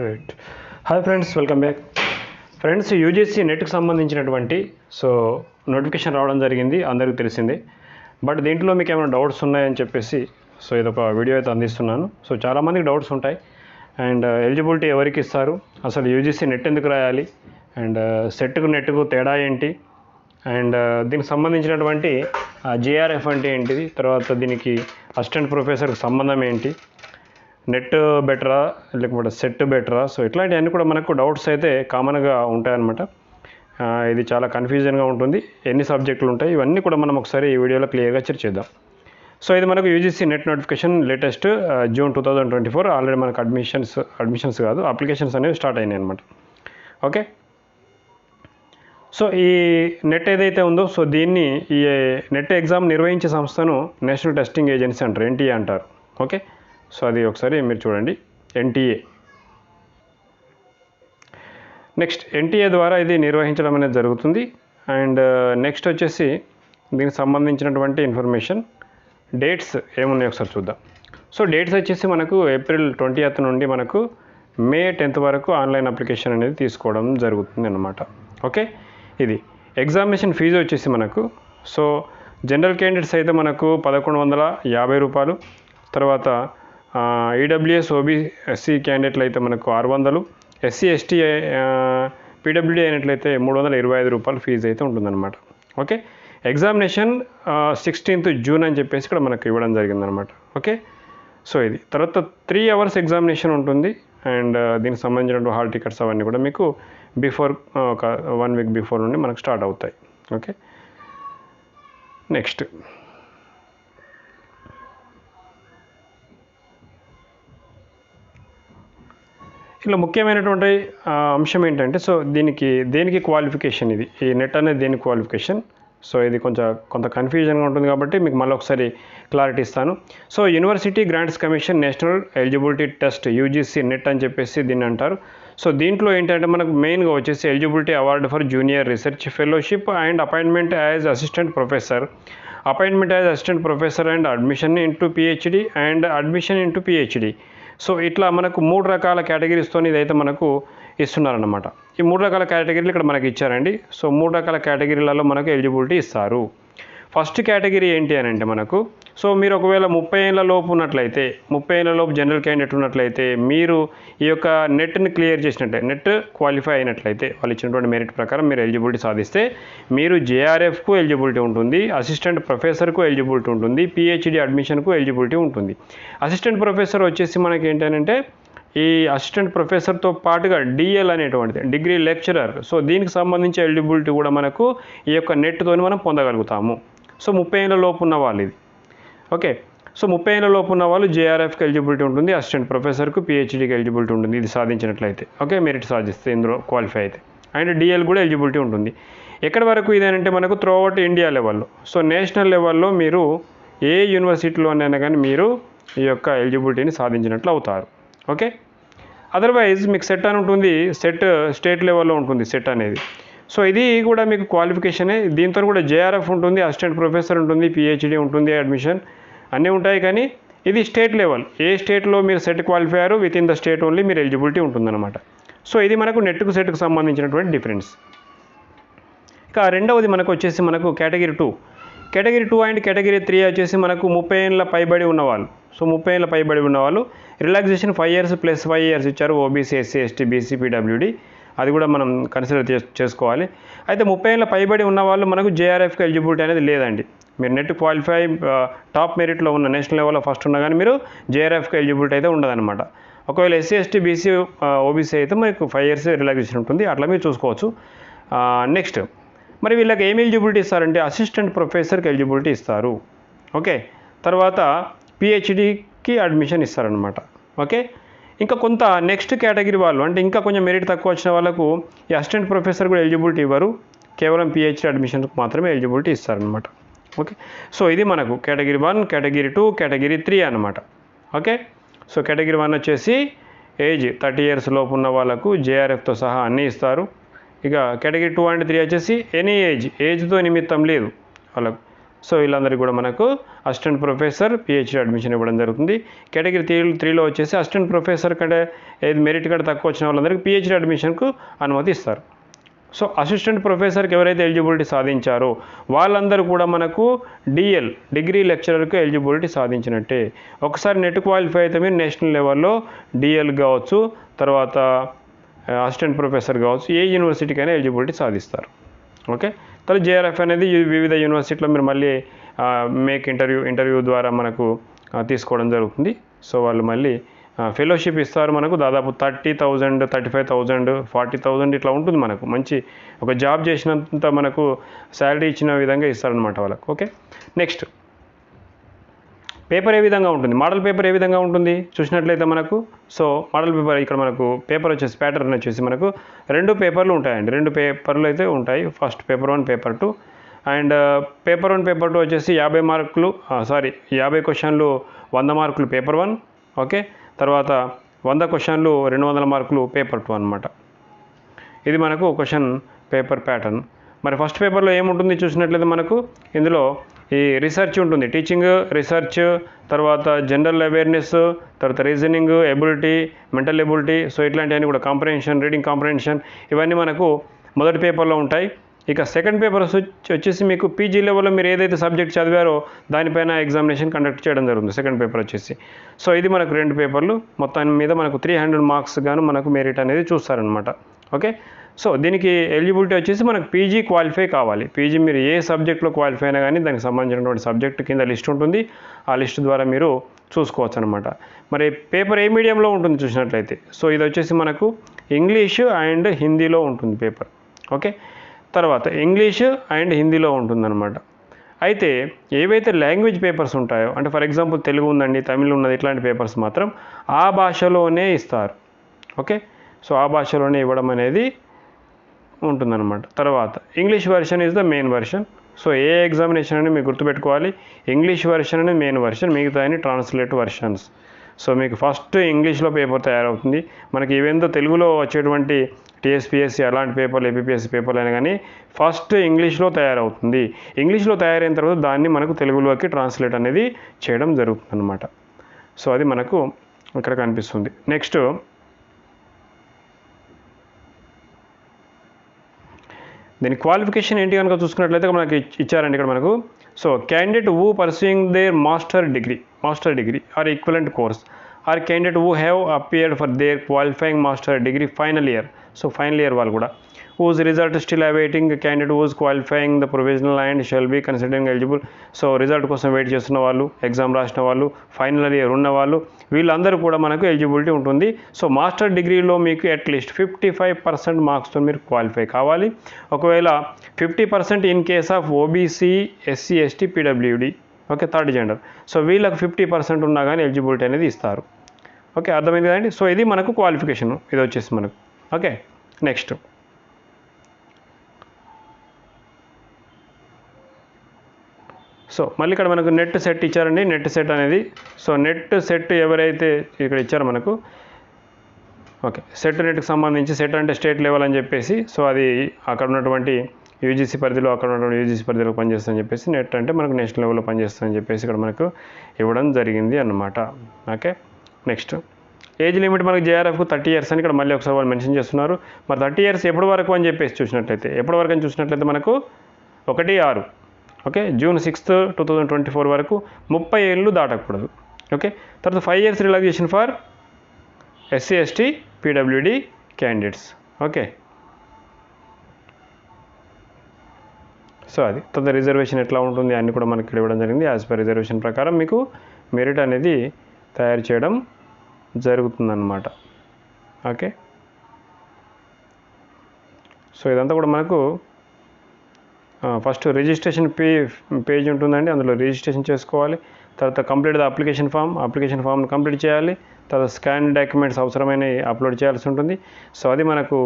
Right hi friends welcome back friends UGC నెట్కి సంబంధించినటువంటి so notification రావడం జరిగింది అందరికీ తెలిసిందే. బట్ దీంట్లో మీకు ఏమైనా డౌట్స్ ఉన్నాయని చెప్పేసి సో ఇదొక వీడియో అయితే అందిస్తున్నాను. సో చాలామందికి డౌట్స్ ఉంటాయి. అండ్ ఎలిజిబిలిటీ uh, ఎవరికి ఇస్తారు? అసలు యూజీసీ నెట్ ఎందుకు రాయాలి? అండ్ సెట్కు నెట్కు తేడా ఏంటి? అండ్ uh, దీనికి సంబంధించినటువంటి uh, జేఆర్ఎఫ్ అంటే ఏంటిది? తర్వాత దీనికి అసిస్టెంట్ ప్రొఫెసర్కి సంబంధం ఏంటి? నెట్ బెటరా లేకపోతే సెట్ బెటరా సో ఇట్లాంటివన్నీ కూడా మనకు డౌట్స్ అయితే కామన్గా ఉంటాయన్నమాట. ఇది చాలా కన్ఫ్యూజన్గా ఉంటుంది. ఎన్ని సబ్జెక్టులు ఉంటాయి? ఇవన్నీ కూడా మనం ఒకసారి ఈ వీడియోలో క్లియర్గా చర్చిద్దాం సో ఇది మనకు UGC NET notification latest June two thousand twenty four already మనకు అడ్మిషన్స్ అడ్మిషన్స్ కాదు అప్లికేషన్స్ అనేవి స్టార్ట్ అయినాయి అనమాట ఓకే సో ఈ నెట్ ఏదైతే ఉందో సో దీన్ని ఈ నెట్ ఎగ్జామ్ నిర్వహించే సంస్థను నేషనల్ టెస్టింగ్ ఏజెన్సీ అంటారు ఎన్టీఏ అంటారు. ఓకే సో అది ఒకసారి మీరు చూడండి. ఎన్టీఏ నెక్స్ట్ ఎన్టీఏ ద్వారా ఇది నిర్వహించడం అనేది జరుగుతుంది. అండ్ నెక్స్ట్ వచ్చేసి దీనికి సంబంధించినటువంటి ఇన్ఫర్మేషన్. డేట్స్ ఏమున్నాయి ఒకసారి చూద్దాం. సో డేట్స్ వచ్చేసి మనకు ఏప్రిల్ ట్వంటీ నుండి మనకు మే టెన్త్ వరకు ఆన్లైన్ అప్లికేషన్ అనేది తీసుకోవడం జరుగుతుంది అన్నమాట. ఓకే? ఇది. ఎగ్జామినేషన్ ఫీజు వచ్చేసి మనకు. సో జనరల్ క్యాండిడేట్స్ అయితే మనకు పదకొండు వందల యాభై రూపాయలు. తర్వాత ఈడబ్ల్యూఎస్ ఓబీఎస్సీ క్యాండిడేట్లు అయితే మనకు ఆరు వందలు ఎస్సీ ఎస్టీ పీడబ్ల్యూడీ అయినట్లయితే మూడు వందల ఇరవై ఐదు రూపాయలు ఫీజు అయితే ఉంటుందన్నమాట. ఓకే? ఎగ్జామినేషన్ సిక్స్టీన్త్ జూన్ అని చెప్పేసి ఇక్కడ మనకు ఇవ్వడం జరిగిందనమాట ఓకే? సో ఇది. తర్వాత త్రీ అవర్స్ ఎగ్జామినేషన్ ఉంటుంది. అండ్ దీనికి సంబంధించిన హాల్ టికెట్స్ అవన్నీ కూడా మీకు బిఫోర్ ఒక వన్ వీక్ బిఫోర్ నుండి మనకు స్టార్ట్ అవుతాయి. ఓకే? నెక్స్ట్ ఇలా ముఖ్యమైనటువంటి అంశం ఏంటంటే సో దీనికి దేనికి క్వాలిఫికేషన్ ఇది? ఈ నెట్ అనేది దేనికి క్వాలిఫికేషన్ సో ఇది కొంచెం కొంత కన్ఫ్యూజన్గా ఉంటుంది కాబట్టి మీకు మళ్ళీ ఒకసారి క్లారిటీ ఇస్తాను. So University Grants Commission National Eligibility Test UGC NET అని చెప్పేసి దీన్ని అంటారు. సో దీంట్లో ఏంటంటే మనకు మెయిన్గా వచ్చేసి eligibility award for junior research fellowship and appointment as assistant professor appointment as assistant professor and admission into PhD and admission into PhD so ఇట్లా మనకు మూడు రకాల కేటగిరీస్తో ఇదైతే మనకు ఇస్తున్నారన్నమాట. ఈ మూడు రకాల కేటగిరీలు ఇక్కడ మనకి ఇచ్చారండి. సో మూడు రకాల కేటగిరీలలో మనకు ఎలిజిబిలిటీ ఇస్తారు. ఫస్ట్ కేటగిరీ ఏంటి అని అంటే మనకు సో మీరు ఒకవేళ ముప్పై ఏళ్ళ లోపు ఉన్నట్లయితే ముప్పై ఏళ్ళ లోపు జనరల్ క్యాండిడేట్ ఉన్నట్లయితే మీరు ఈ యొక్క నెట్ని క్లియర్ చేసినట్టే నెట్ క్వాలిఫై అయినట్లయితే వాళ్ళు ఇచ్చినటువంటి మెరిట్ ప్రకారం మీరు ఎలిజిబిలిటీ సాధిస్తే మీరు జేఆర్ఎఫ్కు ఎలిజిబిలిటీ ఉంటుంది అసిస్టెంట్ ప్రొఫెసర్కు ఎలిజిబిలిటీ ఉంటుంది పిహెచ్డి అడ్మిషన్కు ఎలిజిబిలిటీ ఉంటుంది. అసిస్టెంట్ ప్రొఫెసర్ వచ్చేసి మనకి ఏంటంటే ఈ అసిస్టెంట్ ప్రొఫెసర్తో పాటుగా డిఎల్ అనేటువంటిది డిగ్రీ లెక్చరర్ సో దీనికి సంబంధించి ఎలిజిబిలిటీ కూడా మనకు ఈ యొక్క నెట్తోని మనం పొందగలుగుతాము. సో ముప్పై ఏళ్ళ లోపు ఉన్న వాళ్ళు ఇది. ఓకే. సో ముప్పై ఏళ్ళ లోపు ఉన్న వాళ్ళు జేఆర్ఎఫ్కి ఎలిజిబిలిటీ ఉంటుంది అసిస్టెంట్ ప్రొఫెసర్కు పిహెచ్డీకి ఎలిజిబిలిటీ ఉంటుంది ఇది సాధించినట్లయితే. ఓకే మెరిట్ సాధిస్తే ఇందులో క్వాలిఫై అయితే. అండ్ డిఎల్ కూడా ఎలిజిబిలిటీ ఉంటుంది. ఎక్కడి వరకు ఇదేనంటే మనకు త్రోఅవుట్ ఇండియా లెవెల్లో సో నేషనల్ లెవెల్లో మీరు ఏ యూనివర్సిటీలోనైనా కానీ మీరు ఈ యొక్క ఎలిజిబిలిటీని సాధించినట్లు అవుతారు. ఓకే. అదర్వైజ్ మీకు సెట్ అని ఉంటుంది సెట్ స్టేట్ లెవెల్లో ఉంటుంది సెట్ అనేది. సో ఇది కూడా మీకు క్వాలిఫికేషనే దీంతో కూడా జేఆర్ఎఫ్ ఉంటుంది అసిస్టెంట్ ప్రొఫెసర్ ఉంటుంది పిహెచ్డి ఉంటుంది అడ్మిషన్ అన్నీ ఉంటాయి కానీ ఇది స్టేట్ లెవెల్ ఏ స్టేట్లో మీరు సెట్ క్వాలిఫై అయ్యారు with in the state only మీరు ఎలిజిబిలిటీ ఉంటుందన్నమాట. సో ఇది మనకు నెట్కు సెట్కు సంబంధించినటువంటి డిఫరెన్స్ ఇక రెండవది మనకు వచ్చేసి మనకు category two category two and category three వచ్చేసి మనకు ముప్పై ఏళ్ళ పైబడి ఉన్నవాళ్ళు. సో ముప్పై ఏళ్ళ పైబడి ఉన్నవాళ్ళు. Relaxation five years plus five years ఇచ్చారు ఓబీసీ ఎస్సీ ఎస్టీ బీసీ అది కూడా మనం కన్సిడర్ చే చేసుకోవాలి. అయితే ముప్పై ఏళ్ళ పైబడి ఉన్న వాళ్ళు మనకు జేఆర్ఎఫ్కి ఎలిజిబిలిటీ అనేది లేదండి. మీరు నెట్ క్వాలిఫై టాప్ మెరిట్లో ఉన్న నేషనల్ లెవెల్లో ఫస్ట్ ఉన్నా కానీ మీరు జేఆర్ఎఫ్కి ఎలిజిబిలిటీ అయితే ఉండదన్నమాట. ఒకవేళ ఎస్సీ ఎస్టీ బీసీ ఓబీసీ అయితే మీకు ఫైవ్ ఇయర్స్ రిలాక్సేషన్ ఉంటుంది. అట్లా మీరు చూసుకోవచ్చు. నెక్స్ట్ మరి వీళ్ళకి ఏం ఎలిజిబిలిటీ ఇస్తారంటే అసిస్టెంట్ ప్రొఫెసర్కి ఎలిజిబిలిటీ ఇస్తారు. ఓకే? తర్వాత పిహెచ్డికి అడ్మిషన్ ఇస్తారనమాట ఓకే? ఇంకా కొంత నెక్స్ట్ కేటగిరీ వాళ్ళు అంటే ఇంకా కొంచెం మెరిట్ తక్కువ వచ్చిన వాళ్ళకు ఈ అసిస్టెంట్ ప్రొఫెసర్ కూడా ఎలిజిబిలిటీ ఇవ్వరు. కేవలం పిహెచ్డి అడ్మిషన్కి మాత్రమే ఎలిజిబిలిటీ ఇస్తారనమాట ఓకే సో ఇది మనకు category one category two category three అనమాట ఓకే సో కేటగిరీ వన్ వచ్చేసి ఏజ్ థర్టీ ఇయర్స్ లోపు ఉన్న వాళ్ళకు జేఆర్ఎఫ్తో సహా అన్నీ ఇస్తారు. ఇక కేటగిరీ టూ అండ్ త్రీ వచ్చేసి ఎనీ ఏజ్ ఏజ్తో నిమిత్తం లేదు వాళ్ళకు. సో వీళ్ళందరికీ కూడా మనకు అసిస్టెంట్ ప్రొఫెసర్ పిహెచ్డి అడ్మిషన్ ఇవ్వడం జరుగుతుంది. కేటగిరీ త్రీ త్రీలో వచ్చేసి అసిస్టెంట్ ప్రొఫెసర్ కంటే ఏది మెరిట్ కంటే తక్కువ వచ్చిన వాళ్ళందరికీ పిహెచ్డి అడ్మిషన్కు అనుమతి ఇస్తారు. సో అసిస్టెంట్ ప్రొఫెసర్కి ఎవరైతే ఎలిజిబిలిటీ సాధించారో వాళ్ళందరూ కూడా మనకు డిఎల్ డిగ్రీ లెక్చరర్కి ఎలిజిబిలిటీ సాధించినట్టే. ఒకసారి నెట్ క్వాలిఫై అయితే మీరు నేషనల్ లెవెల్లో డిఎల్ కావచ్చు తర్వాత అసిస్టెంట్ ప్రొఫెసర్ కావచ్చు ఏ యూనివర్సిటీకైనా ఎలిజిబిలిటీ సాధిస్తారు. ఓకే? తర్వాత జేఆర్ఎఫ్ అనేది వివిధ యూనివర్సిటీలో మీరు మళ్ళీ మేక్ ఇంటర్వ్యూ ఇంటర్వ్యూ ద్వారా మనకు తీసుకోవడం జరుగుతుంది. సో వాళ్ళు మళ్ళీ ఫెలోషిప్ ఇస్తారు మనకు. దాదాపు thirty thousand thirty five thousand forty thousand ఇట్లా ఉంటుంది మనకు. మంచి ఒక జాబ్ చేసినంత మనకు శాలరీ ఇచ్చిన విధంగా ఇస్తారనమాట వాళ్ళకు. ఓకే? నెక్స్ట్. పేపర్ ఏ విధంగా ఉంటుంది? మోడల్ పేపర్ ఏ విధంగా ఉంటుంది? చూసినట్లయితే మనకు సో మోడల్ పేపర్ ఇక్కడ మనకు పేపర్ వచ్చేసి ప్యాటర్న్ వచ్చేసి మనకు రెండు పేపర్లు ఉంటాయండి. రెండు పేపర్లు అయితే ఉంటాయి. First paper one paper two and paper one paper two వచ్చేసి యాభై మార్కులు సారీ యాభై క్వశ్చన్లు వంద మార్కులు పేపర్ వన్ ఓకే తర్వాత వంద క్వశ్చన్లు రెండు వందల మార్కులు పేపర్ టూ అనమాట ఇది మనకు క్వశ్చన్ పేపర్ ప్యాటర్న్ మరి ఫస్ట్ పేపర్లో ఏముంటుంది? చూసినట్లయితే మనకు ఇందులో ఈ రీసెర్చ్ ఉంటుంది. టీచింగ్ రీసెర్చ్ తర్వాత జనరల్ అవేర్నెస్ తర్వాత reasoning ability mental ability so ఇట్లాంటివన్నీ కూడా కాంప్రహెన్షన్ రీడింగ్ కాంప్రహెన్షన్ ఇవన్నీ మనకు మొదటి పేపర్లో ఉంటాయి. ఇక సెకండ్ పేపర్ వచ్చేసి మీకు పీజీ లెవెల్లో మీరు ఏదైతే సబ్జెక్ట్ చదివారో దానిపైన ఎగ్జామినేషన్ కండక్ట్ చేయడం జరుగుతుంది. సెకండ్ పేపర్ వచ్చేసి. సో ఇది మనకు రెండు పేపర్లు మొత్తాన్ని మీద మనకు త్రీ హండ్రెడ్ మార్క్స్ గాను మనకు మెరిట్ అనేది చూస్తారనమాట ఓకే సో దీనికి ఎలిజిబిలిటీ వచ్చేసి మనకు పీజీ క్వాలిఫై కావాలి. పీజీ మీరు ఏ సబ్జెక్ట్లో క్వాలిఫై అయినా కానీ దానికి సంబంధించినటువంటి సబ్జెక్ట్ కింద లిస్ట్ ఉంటుంది. ఆ లిస్ట్ ద్వారా మీరు చూసుకోవచ్చు అనమాట మరి పేపర్ ఏ మీడియంలో ఉంటుంది చూసినట్లయితే? సో ఇది వచ్చేసి మనకు ఇంగ్లీష్ అండ్ హిందీలో ఉంటుంది పేపర్. ఓకే? తర్వాత ఇంగ్లీష్ అండ్ హిందీలో ఉంటుందన్నమాట. అయితే ఏవైతే లాంగ్వేజ్ పేపర్స్ ఉంటాయో అంటే ఫర్ ఎగ్జాంపుల్ తెలుగు ఉందండి తమిళ్ ఉన్నది ఇట్లాంటి పేపర్స్ మాత్రం ఆ భాషలోనే ఇస్తారు. ఓకే? సో ఆ భాషలోనే ఇవ్వడం అనేది ఉంటుందన్నమాట. తర్వాత English version is the main version so A examination అని మీరు గుర్తుపెట్టుకోవాలి. ఇంగ్లీష్ వెర్షన్ అని మెయిన్ వెర్షన్ మిగతా అని ట్రాన్స్లేట్ వెర్షన్స్ సో మీకు ఫస్ట్ ఇంగ్లీష్లో పేపర్ తయారవుతుంది. మనకి ఇవేందో తెలుగులో వచ్చేటువంటి టీఎస్పిఎస్సి అలాంటి పేపర్లు ఏపీఎస్సీ పేపర్లు అయినా కానీ ఫస్ట్ ఇంగ్లీష్లో తయారవుతుంది. ఇంగ్లీష్లో తయారైన తర్వాత దాన్ని మనకు తెలుగులోకి ట్రాన్స్లేట్ అనేది చేయడం జరుగుతుంది అనమాట సో అది మనకు ఇక్కడ కనిపిస్తుంది. నెక్స్ట్ దీని క్వాలిఫికేషన్ ఏంటి కనుక చూసుకున్నట్లయితే మనకి ఇచ్చారండి ఇక్కడ మనకు. So candidate who pursuing their master degree master degree or equivalent course or candidate who have appeared for their qualifying master degree final year so final year వాళ్ళు కూడా. Whose result still awaiting candidate who's qualifying the provisional and shall be considering eligible. So result కోసం wait చేస్తున్న వాళ్ళు exam రాసిన వాళ్ళు final year ఉన్న వాళ్ళు వీళ్ళందరూ కూడా మనకు ఎలిజిబిలిటీ ఉంటుంది. సో మాస్టర్ డిగ్రీలో మీకు at least fifty five percent మార్క్స్తో మీరు క్వాలిఫై కావాలి. ఒకవేళ fifty percent in case of OBC SC ST PWD okay third gender so వీళ్ళకి ఫిఫ్టీ పర్సెంట్ ఉన్నా కానీ ఎలిజిబిలిటీ అనేది ఇస్తారు. ఓకే అర్థమైంది కదండి? సో ఇది మనకు క్వాలిఫికేషన్ ఇది వచ్చేసి మనకు. ఓకే నెక్స్ట్ సో మళ్ళీ ఇక్కడ మనకు నెట్ సెట్ ఇచ్చారండి. నెట్ సెట్ అనేది సో నెట్ సెట్ ఎవరైతే ఇక్కడ ఇచ్చారో మనకు ఓకే సెట్ నెట్కి సంబంధించి సెట్ అంటే స్టేట్ లెవెల్ అని చెప్పేసి సో అది అక్కడ ఉన్నటువంటి యూజీసీ పరిధిలో అక్కడ ఉన్నటువంటి యూజీసీ పరిధిలో పనిచేస్తుందని చెప్పేసి నెట్ అంటే మనకు నేషనల్ లెవెల్లో పనిచేస్తుందని చెప్పేసి ఇక్కడ మనకు ఇవ్వడం జరిగింది అన్నమాట. ఓకే నెక్స్ట్ ఏజ్ లిమిట్ మనకు జేఆర్ఎఫ్కు థర్టీ ఇయర్స్ అని ఇక్కడ మళ్ళీ ఒకసారి వాళ్ళు మెన్షన్ చేస్తున్నారు. మరి థర్టీ ఇయర్స్ ఎప్పటి వరకు అని చెప్పేసి చూసినట్లయితే ఎప్పటి వరకు అని చూసినట్లయితే మనకు ఒకటి ఆరు. Okay June sixth two thousand twenty four వరకు ముప్పై ఏళ్ళు దాటకూడదు. ఓకే తర్వాత five years relaxation for SC ST PWD candidates. Okay. So అది. తర్వాత రిజర్వేషన్ ఎట్లా ఉంటుంది అన్నీ కూడా మనకి ఇవ్వడం జరిగింది. యాజ్ పర్ రిజర్వేషన్ ప్రకారం మీకు మెరిట్ అనేది తయారు చేయడం జరుగుతుందన్నమాట. ఓకే. సో ఇదంతా కూడా మనకు ఫస్ట్ రిజిస్ట్రేషన్ పే పేజ్ ఉంటుందండి అందులో రిజిస్ట్రేషన్ చేసుకోవాలి. తర్వాత complete the application form application form complete చేయాలి. తర్వాత స్కాన్ డాక్యుమెంట్స్ అవసరమైనవి అప్లోడ్ చేయాల్సి ఉంటుంది. సో అది మనకు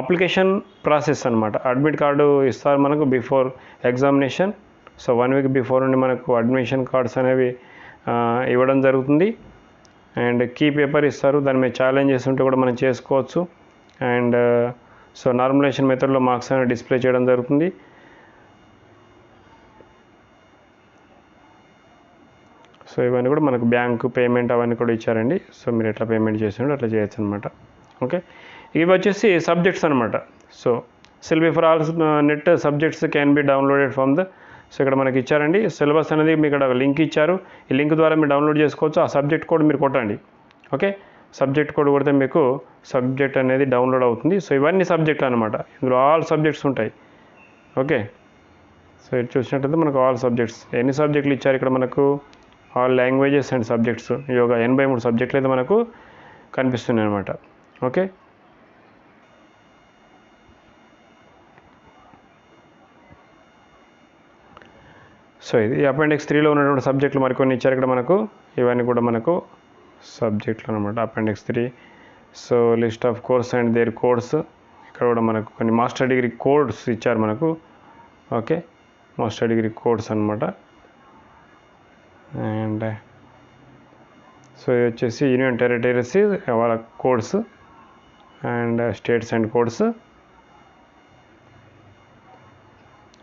అప్లికేషన్ ప్రాసెస్ అనమాట అడ్మిట్ కార్డు ఇస్తారు మనకు before examination. So one week before నుండి మనకు అడ్మిషన్ కార్డ్స్ అనేవి ఇవ్వడం జరుగుతుంది. అండ్ కీ పేపర్ ఇస్తారు. దాని మీద ఛాలెంజెస్ ఉంటే కూడా మనం చేసుకోవచ్చు. అండ్ సో నార్మలైజేషన్ మెథడ్లో మార్క్స్ అనేవి డిస్ప్లే చేయడం జరుగుతుంది. సో ఇవన్నీ కూడా మనకు బ్యాంకు పేమెంట్ అవన్నీ కూడా ఇచ్చారండి. సో మీరు ఎట్లా పేమెంట్ చేసినో అట్లా చేయొచ్చు అనమాట ఓకే? ఇవి వచ్చేసి సబ్జెక్ట్స్ అనమాట so syllabi for all NET subjects can be downloaded from the so ఇక్కడ మనకి ఇచ్చారండి. సిలబస్ అనేది మీకు ఇక్కడ లింక్ ఇచ్చారు. ఈ లింక్ ద్వారా మీరు డౌన్లోడ్ చేసుకోవచ్చు. ఆ సబ్జెక్ట్ కోడ్ మీరు కొట్టండి. ఓకే? సబ్జెక్ట్ కోడ్ కొడితే మీకు సబ్జెక్ట్ అనేది డౌన్లోడ్ అవుతుంది. సో ఇవన్నీ సబ్జెక్ట్లు అనమాట ఇందులో ఆల్ సబ్జెక్ట్స్ ఉంటాయి. ఓకే? సో ఇది చూసినట్లయితే మనకు ఆల్ సబ్జెక్ట్స్. ఎన్ని సబ్జెక్టులు ఇచ్చారు ఇక్కడ మనకు? All languages and subjects yoga ఎనభై మూడు సబ్జెక్టులు అయితే మనకు కనిపిస్తున్నాయి అనమాట ఓకే? సో ఇది అపెండిక్స్ త్రీలో ఉన్నటువంటి సబ్జెక్టులు మరికొన్ని ఇచ్చారు ఇక్కడ మనకు. ఇవన్నీ కూడా మనకు సబ్జెక్టులు అనమాట appendix three so list of course and their codes. ఇక్కడ కూడా మనకు కొన్ని మాస్టర్ డిగ్రీ కోడ్స్ ఇచ్చారు మనకు. ఓకే? మాస్టర్ డిగ్రీ కోడ్స్ అనమాట అండ్ సో ఇవి వచ్చేసి యూనియన్ టెరిటరీస్ వాళ్ళ codes and states and codes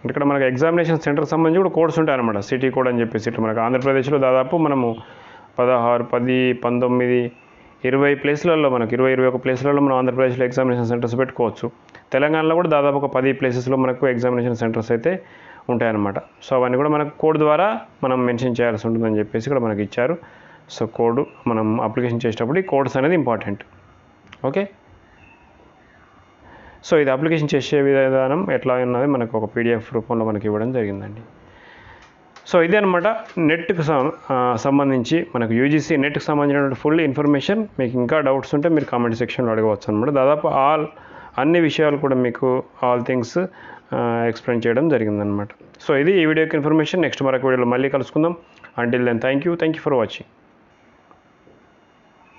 ఇక్కడ మనకు ఎగ్జామినేషన్ సెంటర్ సంబంధించి కూడా కోడ్స్ ఉంటాయన్నమాట సిటీ కోడ్ అని చెప్పేసి ఇట్లా మనకు ఆంధ్రప్రదేశ్లో దాదాపు మనము పదహారు పది పంతొమ్మిది ఇరవై ప్లేస్లలో మనకు ఇరవై ఇరవై ఒక ప్లేస్లలో మనం ఆంధ్రప్రదేశ్లో ఎగ్జామినేషన్ సెంటర్స్ పెట్టుకోవచ్చు. తెలంగాణలో కూడా దాదాపు ఒక పది ప్లేసెస్లో మనకు ఎగ్జామినేషన్ సెంటర్స్ అయితే ఉంటాయన్నమాట. సో అవన్నీ కూడా మనకు కోడ్ ద్వారా మనం మెన్షన్ చేయాల్సి ఉంటుందని చెప్పేసి ఇక్కడ మనకి ఇచ్చారు. సో కోడ్ మనం అప్లికేషన్ చేసేటప్పుడు ఈ కోడ్స్ అనేది ఇంపార్టెంట్. ఓకే? సో ఇది అప్లికేషన్ చేసే విధానం ఎట్లా ఉన్నది మనకు ఒక పీడిఎఫ్ రూపంలో మనకి ఇవ్వడం జరిగిందండి. సో ఇదే అనమాట నెట్కి సంబంధించి మనకు యూజీసీ నెట్కి సంబంధించినటువంటి ఫుల్ ఇన్ఫర్మేషన్. మీకు ఇంకా డౌట్స్ ఉంటే మీరు కామెంట్ సెక్షన్లో అడగవచ్చు అనమాట దాదాపు ఆల్ అన్ని విషయాలు కూడా మీకు ఆల్ థింగ్స్ ఎక్స్ప్లెయిన్ చేయడం జరిగిందనమాట సో ఇది ఈ వీడియోకి ఇన్ఫర్మేషన్ నెక్స్ట్ మరొక వీడియోలో మళ్ళీ కలుసుకుందాం. Until then thank you thank you for watching